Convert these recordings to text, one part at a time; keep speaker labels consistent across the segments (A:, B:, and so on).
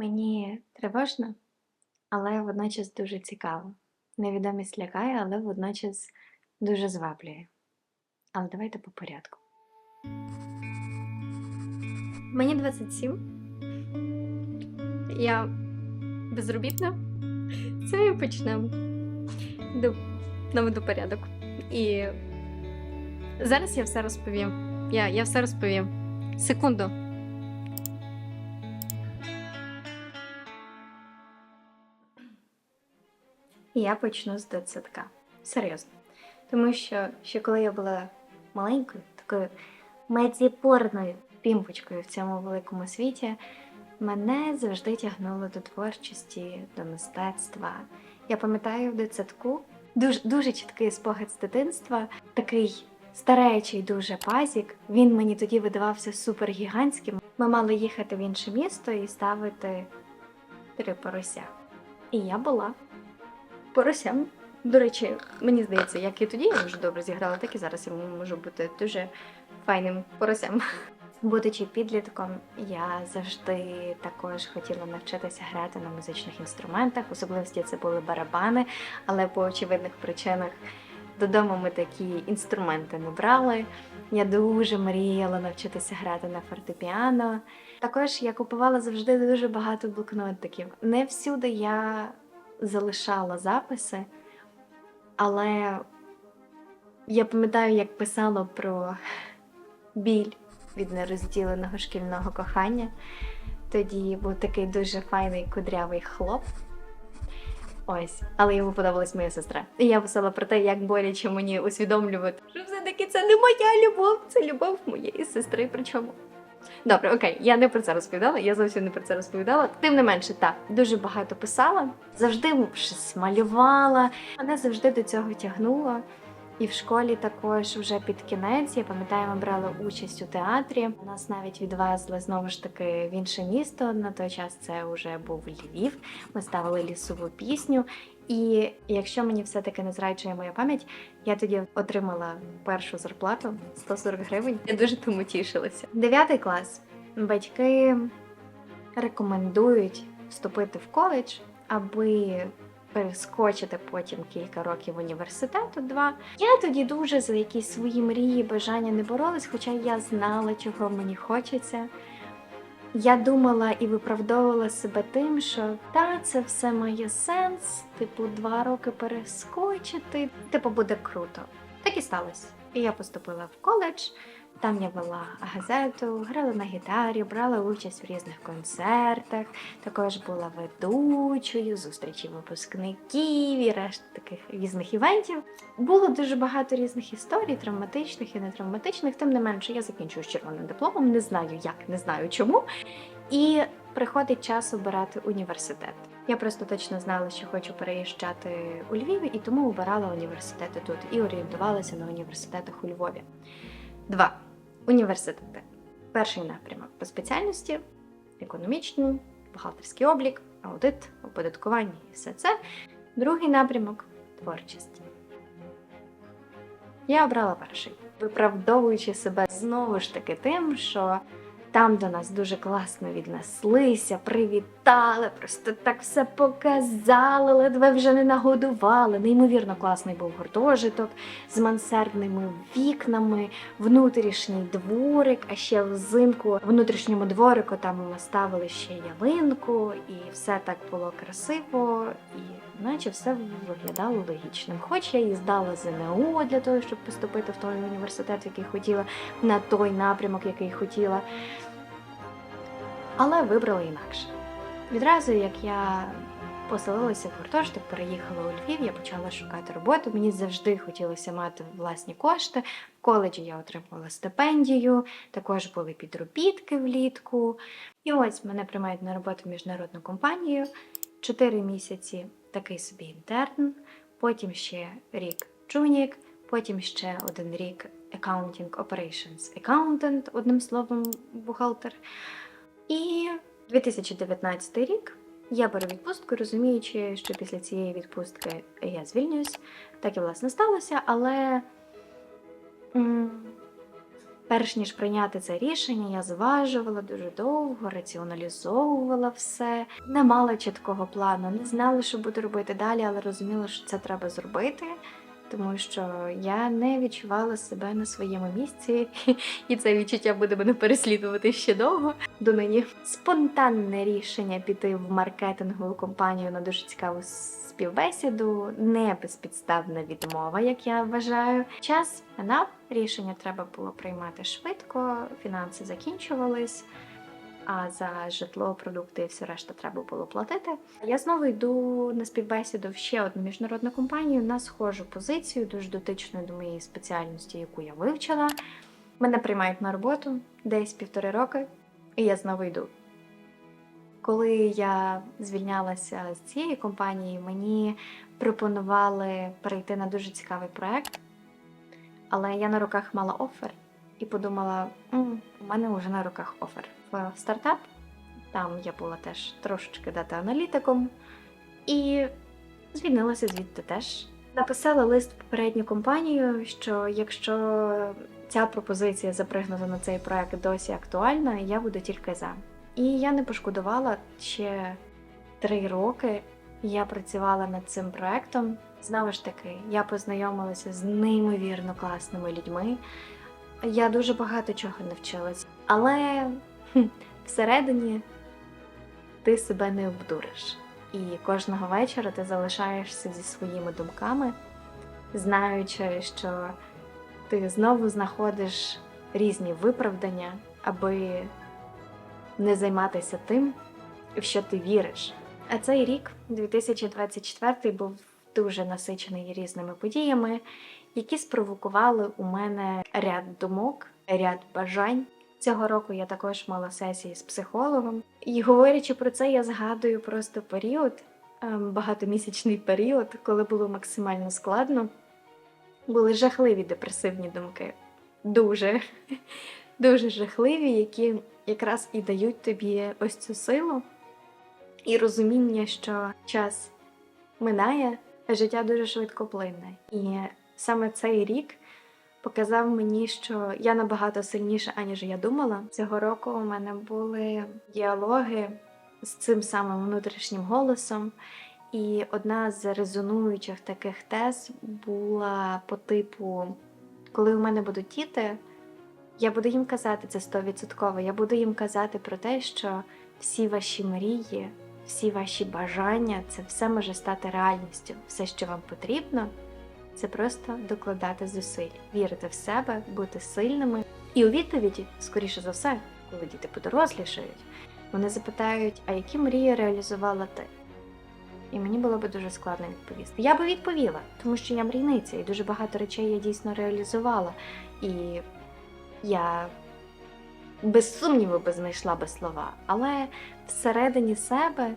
A: Мені тривожно, але водночас дуже цікаво. Невідомість лякає, але водночас дуже зваблює. Але давайте по порядку. Мені 27. Я безробітна. Це і почнемо. Йду наведу порядок. І зараз я все розповім. Я, я все розповім. Секунду. Я почну з дитсадка. Серйозно. Тому що ще коли я була маленькою, такою медзіпорною пімпочкою в цьому великому світі, мене завжди тягнуло до творчості, до мистецтва. Я пам'ятаю в дитсадку дуже, дуже чіткий спогад з дитинства, такий старечий дуже пазік. Він мені тоді видавався супергігантським. Ми мали їхати в інше місто і ставити три порося. І я була поросям. До речі, мені здається, як і тоді я дуже добре зіграла, так і зараз я можу бути дуже файним поросям. Будучи підлітком, я завжди також хотіла навчитися грати на музичних інструментах. Особливості це були барабани, але по очевидних причинах додому ми такі інструменти не брали. Я дуже мріяла навчитися грати на фортепіано. Також я купувала завжди дуже багато блокнотиків. Не всюди я залишала записи, але я пам'ятаю, як писала про біль від нерозділеного шкільного кохання. Тоді був такий дуже файний кудрявий хлоп. Ось, але йому подобалась моя сестра. І я писала про те, як боляче мені усвідомлювати, що все-таки це не моя любов, це любов моєї сестри. Причому. Добре, окей, я не про це розповідала, я зовсім не про це розповідала. Тим не менше, так, дуже багато писала, завжди щось малювала. Мене завжди до цього тягнуло. І в школі також вже під кінець, я пам'ятаю, ми брали участь у театрі. Нас навіть відвезли знову ж таки в інше місто. На той час це вже був Львів. Ми ставили лісову пісню. І якщо мені все-таки не зраджує моя пам'ять, я тоді отримала першу зарплату 140 гривень. Я дуже тому тішилася. Дев'ятий клас. Батьки рекомендують вступити в коледж, аби перескочити потім кілька років університету. Два я тоді дуже за якісь свої мрії, бажання не боролась, хоча я знала, чого мені хочеться. Я думала і виправдовувала себе тим, що та це все має сенс, типу, два роки перескочити, типу, буде круто. Так і сталося. І я поступила в коледж. Там я вела газету, грала на гітарі, брала участь в різних концертах, також була ведучою, зустрічі випускників і решта таких різних івентів. Було дуже багато різних історій, травматичних і нетравматичних. Тим не менше, я закінчую з червоним дипломом, не знаю як, не знаю чому. І приходить час обирати університет. Я просто точно знала, що хочу переїжджати у Львів, і тому обирала університети тут і орієнтувалася на університетах у Львові. Два університети. Перший напрямок по спеціальності, економічний, бухгалтерський облік, аудит, оподаткування і все це. Другий напрямок творчість. Я обрала перший, виправдовуючи себе знову ж таки тим, що там до нас дуже класно віднеслися, привітали, просто так все показали, ледве вже не нагодували. Неймовірно класний був гуртожиток з мансардними вікнами, внутрішній дворик, а ще взимку внутрішньому дворику там ми ставили ще ялинку, і все так було красиво, і наче все виглядало логічним. Хоч я і здала ЗНО для того, щоб поступити в той університет, який хотіла, на той напрямок, який хотіла. Але вибрала інакше. Відразу, як я поселилася в гуртожиток, переїхала у Львів, я почала шукати роботу. Мені завжди хотілося мати власні кошти. В коледжі я отримувала стипендію, також були підробітки влітку. І ось мене приймають на роботу в міжнародну компанію. Чотири місяці такий собі інтерн, потім ще рік джунік, потім ще один рік Accounting Operations Accountant, одним словом, бухгалтер. І 2019 рік. Я беру відпустку, розуміючи, що після цієї відпустки я звільнюсь. Так і власне сталося, але Перш ніж прийняти це рішення, я зважувала дуже довго, раціоналізовувала все, не мала чіткого плану, не знала, що буду робити далі, але розуміла, що це треба зробити, тому що я не відчувала себе на своєму місці, і це відчуття буде мене переслідувати ще довго. До нині спонтанне рішення піти в маркетингову компанію на дуже цікаву співбесіду, не безпідставна відмова, як я вважаю. Час минав, рішення треба було приймати швидко, фінанси закінчувались. А за житло, продукти і все решта треба було платити. Я знову йду на співбесіду в ще одну міжнародну компанію на схожу позицію, дуже дотичною до моєї спеціальності, яку я вивчила. Мене приймають на роботу десь півтори роки, і я знову йду. Коли я звільнялася з цієї компанії, мені пропонували перейти на дуже цікавий проект, але я на руках мала офер і подумала: «М, у мене вже на руках офер стартап. Там я була теж трошечки дата-аналітиком і звільнилася звідти теж. Написала лист в попередню компанію, що якщо ця пропозиція запригнута на цей проект досі актуальна, я буду тільки за. І я не пошкодувала ще три роки. Я працювала над цим проектом. Знову ж таки, я познайомилася з неймовірно класними людьми. Я дуже багато чого навчилась, але всередині ти себе не обдуриш. І кожного вечора ти залишаєшся зі своїми думками, знаючи, що ти знову знаходиш різні виправдання, аби не займатися тим, в що ти віриш. А цей рік, 2024, був дуже насичений різними подіями, які спровокували у мене ряд думок, ряд бажань. Цього року я також мала сесії з психологом, і говорячи про це, я згадую просто період, ем, багатомісячний період, коли було максимально складно. Були жахливі депресивні думки. Дуже, дуже жахливі, які якраз і дають тобі ось цю силу і розуміння, що час минає, а життя дуже швидко плине. І саме цей рік показав мені, що я набагато сильніша, аніж я думала. Цього року у мене були діалоги з цим самим внутрішнім голосом. І одна з резонуючих таких тез була по типу: коли у мене будуть діти, я буду їм казати це стовідсотково. Я буду їм казати про те, що всі ваші мрії, всі ваші бажання це все може стати реальністю. Все, що вам потрібно, це просто докладати зусиль, вірити в себе, бути сильними. І у відповіді, скоріше за все, коли діти подорослішають, вони запитають, а які мрії реалізувала ти? І мені було би дуже складно відповісти. Я би відповіла, тому що я мрійниця, і дуже багато речей я дійсно реалізувала. І я без сумніву би знайшла би слова. Але всередині себе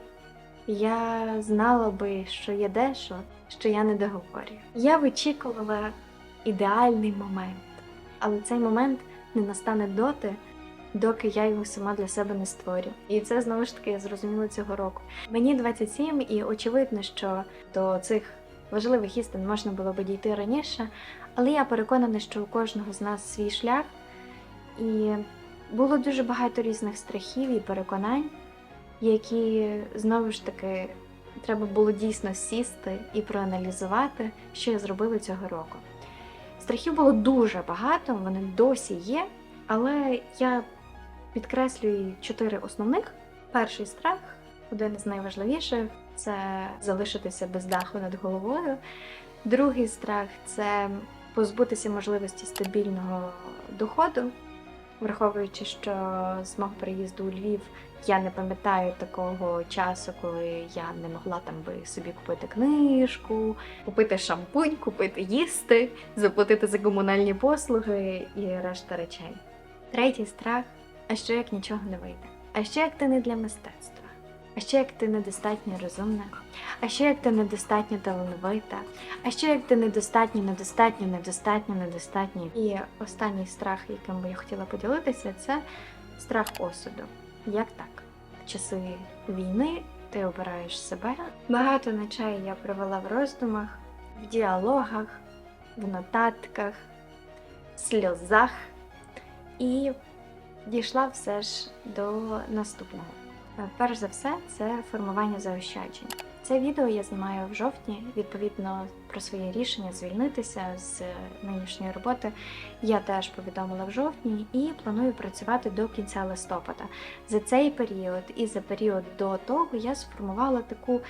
A: я знала би, що є дещо, що я не договорю. Я вичікувала ідеальний момент, але цей момент не настане доти, доки я його сама для себе не створю. І це знову ж таки я зрозуміла цього року. Мені 27, і очевидно, що до цих важливих істин можна було би дійти раніше, але я переконана, що у кожного з нас свій шлях, і було дуже багато різних страхів і переконань, які знову ж таки треба було дійсно сісти і проаналізувати, що я зробила цього року. Страхів було дуже багато, вони досі є, але я підкреслюю чотири основних. Перший страх, один з найважливіших це залишитися без даху над головою. Другий страх це позбутися можливості стабільного доходу, враховуючи, що з мого приїзду у Львів я не пам'ятаю такого часу, коли я не могла там би собі купити книжку, купити шампунь, купити їсти, заплатити за комунальні послуги і решта речей. Третій страх а що як нічого не вийде? А що як ти не для мистецтва? А що як ти недостатньо розумна? А що як ти недостатньо талановита? А що як ти недостатньо, недостатньо, недостатньо, недостатньо? І останній страх, яким би я хотіла поділитися, це страх осуду. Як так? В часи війни ти обираєш себе. Багато ночей я провела в роздумах, в діалогах, в нотатках, в сльозах І дійшла все ж до наступного. Перш за все, це формування заощаджень. Це відео я знімаю в жовтні, відповідно про своє рішення звільнитися з е, нинішньої роботи. Я теж повідомила в жовтні і планую працювати до кінця листопада. За цей період і за період до того я сформувала таку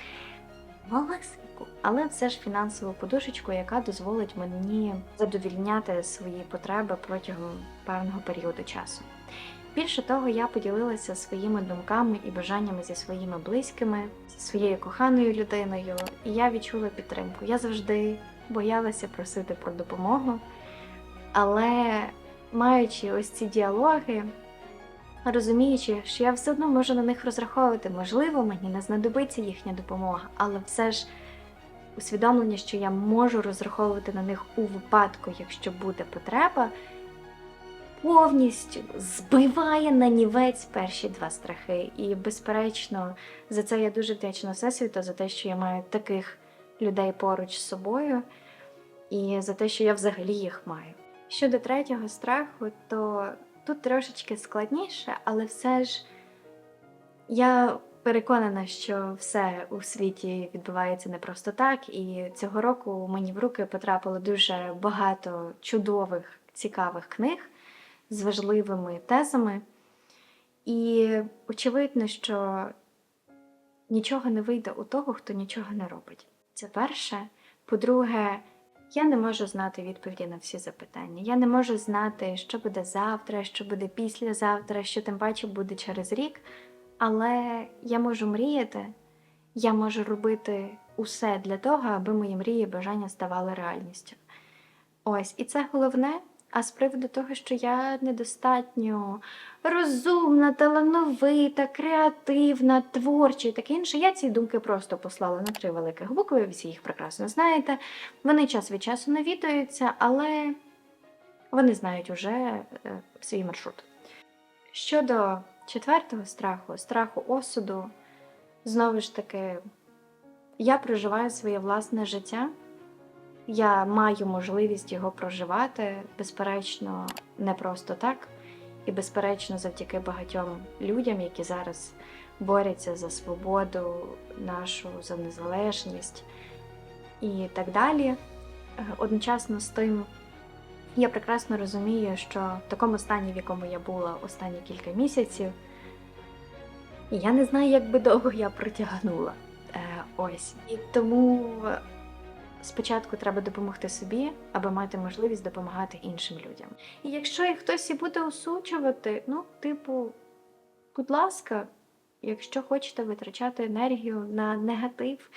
A: малесеньку, але все ж фінансову подушечку, яка дозволить мені задовільняти свої потреби протягом певного періоду часу. Більше того, я поділилася своїми думками і бажаннями зі своїми близькими, зі своєю коханою людиною, і я відчула підтримку. Я завжди боялася просити про допомогу, але маючи ось ці діалоги, розуміючи, що я все одно можу на них розраховувати, можливо, мені не знадобиться їхня допомога, але все ж усвідомлення, що я можу розраховувати на них у випадку, якщо буде потреба, повністю збиває на нівець перші два страхи. І, безперечно, за це я дуже вдячна Всесвіту, за те, що я маю таких людей поруч з собою, і за те, що я взагалі їх маю. Щодо третього страху, то тут трошечки складніше, але все ж я переконана, що все у світі відбувається не просто так, і цього року мені в руки потрапило дуже багато чудових, цікавих книг з важливими тезами. І очевидно, що нічого не вийде у того, хто нічого не робить. Це перше. По-друге, я не можу знати відповіді на всі запитання. Я не можу знати, що буде завтра, що буде післязавтра, що тим паче буде через рік. Але я можу мріяти, я можу робити усе для того, аби мої мрії і бажання ставали реальністю. Ось, і це головне. А з приводу того, що я недостатньо розумна, талановита, креативна, творча і таке інше, я ці думки просто послала на три великих букви, ви всі їх прекрасно знаєте. Вони час від часу навідуються, але вони знають уже е, свій маршрут. Щодо четвертого страху, страху осуду, знову ж таки, я проживаю своє власне життя. Я маю можливість його проживати, безперечно, не просто так, і, безперечно, завдяки багатьом людям, які зараз борються за свободу, нашу, за незалежність і так далі. Е, Одночасно з тим, я прекрасно розумію, що в такому стані, в якому я була останні кілька місяців, я не знаю, як би довго я протягнула. Е, ось. І тому спочатку треба допомогти собі, аби мати можливість допомагати іншим людям. І якщо їх хтось і буде осуджувати, ну, типу, будь ласка, якщо хочете витрачати енергію на негатив,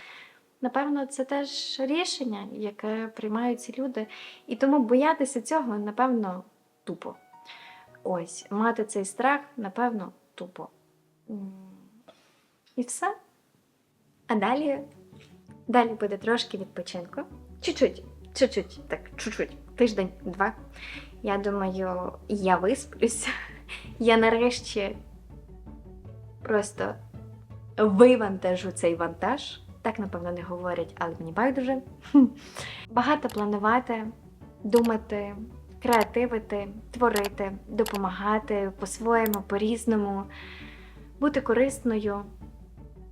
A: напевно, це теж рішення, яке приймають ці люди. І тому боятися цього, напевно, тупо. Ось, мати цей страх, напевно, тупо. І все. А далі Далі буде трошки відпочинку. Чуть-чуть, чуть-чуть, так, чуть-чуть, тиждень, два. Я думаю, я висплюсь. Я нарешті просто вивантажу цей вантаж. Так, напевно, не говорять, але мені байдуже. Багато планувати, думати, креативити, творити, допомагати по-своєму, по-різному, бути корисною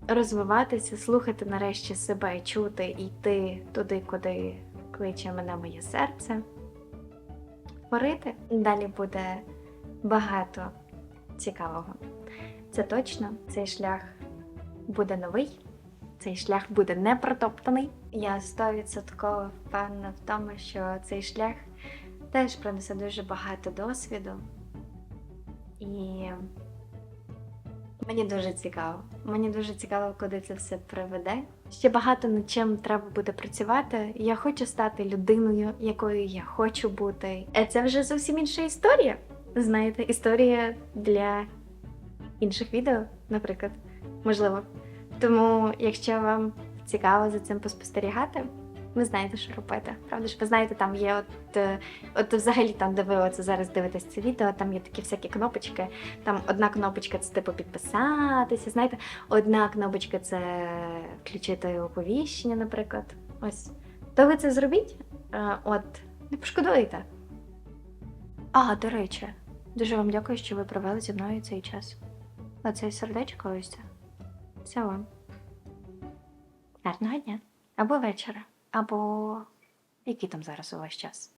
A: розвиватися, слухати нарешті себе, чути і йти туди, куди кличе мене моє серце. Творити. Далі буде багато цікавого. Це точно, цей шлях буде новий, цей шлях буде не протоптаний. Я стовідсотково впевнена в тому, що цей шлях теж принесе дуже багато досвіду. І Мені дуже цікаво. Мені дуже цікаво, куди це все приведе. Ще багато над чим треба буде працювати. Я хочу стати людиною, якою я хочу бути. Е, Це вже зовсім інша історія. Знаєте, історія для інших відео, наприклад, можливо. Тому, якщо вам цікаво за цим поспостерігати, ви знаєте, що робити. Правда ж, ви знаєте, там є от, е, от взагалі там, де ви оце зараз дивитесь це відео, там є такі всякі кнопочки. Там одна кнопочка це типу підписатися, знаєте, одна кнопочка це включити оповіщення, наприклад. Ось. То ви це зробіть, е, от, не пошкодуєте. А, до речі, Дуже вам дякую, що ви провели зі мною цей час. Оце сердечко ось це. Це вам. Гарного дня. Або вечора, або який там зараз у вас час.